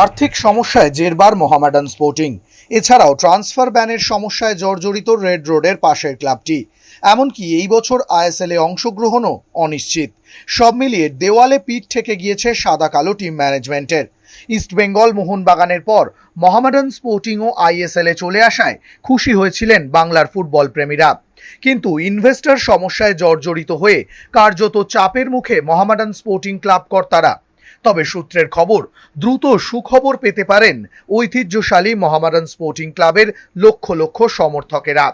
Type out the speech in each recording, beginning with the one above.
আর্থিক সমস্যায় জেরবার মোহামেডান স্পোর্টিং। এছাড়াও ট্রান্সফার ব্যানের সমস্যায় জর্জরিত রেড রোডের পাশের ক্লাবটি। এমনকি এই বছর আইএসএলে অংশগ্রহণও অনিশ্চিত। সব মিলিয়ে দেওয়ালে পিঠ থেকে গিয়েছে সাদা কালো টিম ম্যানেজমেন্টের। ইস্টবেঙ্গল মোহনবাগানের পর মোহামেডান স্পোর্টিংও আইএসএলে চলে আসায় খুশি হয়েছিলেন বাংলার ফুটবল প্রেমীরা। কিন্তু ইনভেস্টর সমস্যায় জর্জরিত হয়ে কার্যত চাপের মুখে মোহামেডান স্পোর্টিং ক্লাব কর্তারা তবে সূত্রের খবর, দ্রুত সুখবর পেতে পারেন ঐতিহ্যশালী মোহামেডান স্পোর্টিং ক্লাবের লক্ষ লক্ষ সমর্থকেরা।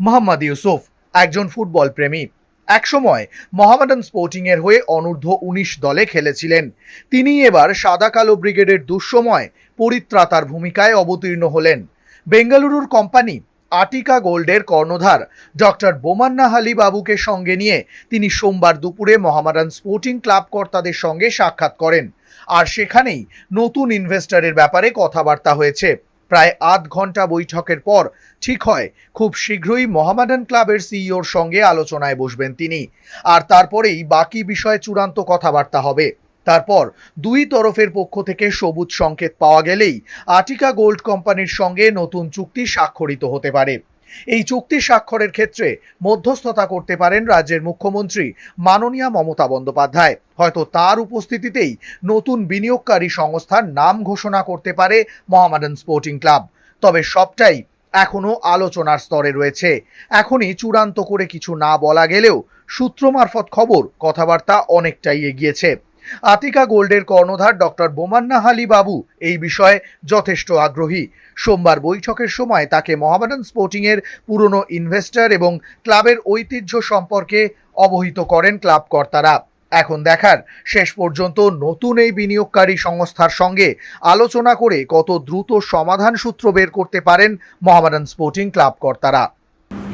মোহাম্মদ ইউসুফ, একজন ফুটবল প্রেমী একসময় মোহামেডান স্পোর্টিংয়ের হয়ে অনূর্ধ্ব উনিশ দলে খেলেছিলেন। তিনি এবার সাদা কালো ব্রিগেডের দুঃসময় পরিত্রাতার ভূমিকায় অবতীর্ণ হলেন। বেঙ্গালুরুর কোম্পানি আটিকা গোল্ডের কর্ণধার, ডক্টর বোমান্না হালি বাবুকে সঙ্গে নিয়ে তিনি সোমবার দুপুরে মহামারান স্পোর্টিং ক্লাব কর্তাদের সঙ্গে সাক্ষাৎ করেন। আর সেখানেই নতুন ইনভেস্টরের ব্যাপারে কথাবার্তা হয়েছে। প্রায় আধ ঘণ্টা বৈঠকের পর ঠিক হয়, খুব শীঘ্রই মোহামেডান ক্লাবের সিইওর সঙ্গে আলোচনায় বসবেন তিনি। আর তারপরেই বাকি বিষয়ে চূড়ান্ত কথাবার্তা হবে। তারপর দুই তরফের পক্ষ থেকে সবুজ সংকেত পাওয়া গেলেই আটিকা গোল্ড কোম্পানির সঙ্গে নতুন চুক্তি স্বাক্ষরিত হতে পারে। এই চুক্তি স্বাক্ষরের ক্ষেত্রে মধ্যস্থতা করতে পারেন রাজ্যের মুখ্যমন্ত্রী মাননীয়া মমতা বন্দ্যোপাধ্যায়। হয়তো তার উপস্থিতিতেই নতুন বিনিয়োগকারী সংস্থার নাম ঘোষণা করতে পারে মোহামেডান স্পোর্টিং ক্লাব। তবে সবটাই এখনও আলোচনার স্তরে রয়েছে। এখনই চূড়ান্ত করে কিছু না বলা গেলেও সূত্র মারফত খবর, কথাবার্তা অনেকটাই এগিয়েছে। আতিকা গোল্ডের কর্ণধার ডক্টর বোমান্না হালি বাবু এই বিষয়ে যথেষ্ট আগ্রহী সোমবার বৈঠকের সময় তাকে মোহামেডান স্পোর্টিংয়ের পুরনো ইনভেস্টর এবং ক্লাবের ঐতিহ্য সম্পর্কে অবহিত করেন ক্লাব কর্তারা এখন দেখার শেষ পর্যন্ত নতুন এই বিনিয়োগকারী সংস্থার সঙ্গে আলোচনা করে কত দ্রুত সমাধান সূত্র বের করতে পারেন মোহামেডান স্পোর্টিং ক্লাব কর্তারা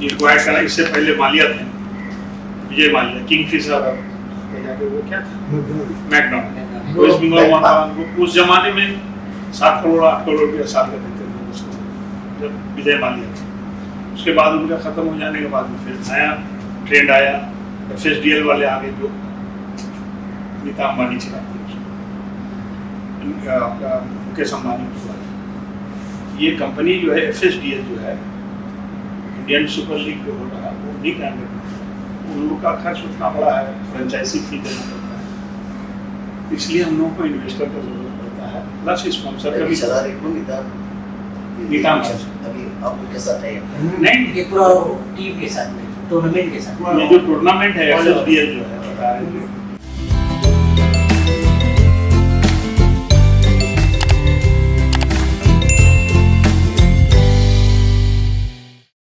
इंक्वायर करा इससे पहले मालिया थे विजय मालिया किंग मैकडॉन वेस्ट बंगाल वहाँ उस जमाने में सात करोड़ आठ करोड़ रुपया साल का देते थे उसको जब विजय मालिया था। उसके बाद उनका खत्म हो जाने के बाद में फिर नया ट्रेंड आया एफ़ एस डी एल वाले आगे जो नीता अंबानी चलाते हैं आपका मुकेश अंबानी उसका ये कंपनी जो है एफ़ एस डी एल जो है इंडियन सुपर लीग जो हो रहा है वो नहीं काम करना उन लोग का खर्च उतना बड़ा है फ्रेंचाइजी फ़ी देना पड़ता है। इसलिए हम लोगों को इन्वेस्टर का ज़रूरत पड़ता है। प्लस स्पॉन्सर का भी। सलाह देखो नितान सर। अभी आप उनके साथ है? नहीं। ये पूरा टीम के साथ में टूर्नामेंट के साथ। ये जो टूर्नामेंट है एफ़ एस डी एल जो है बता रहे थे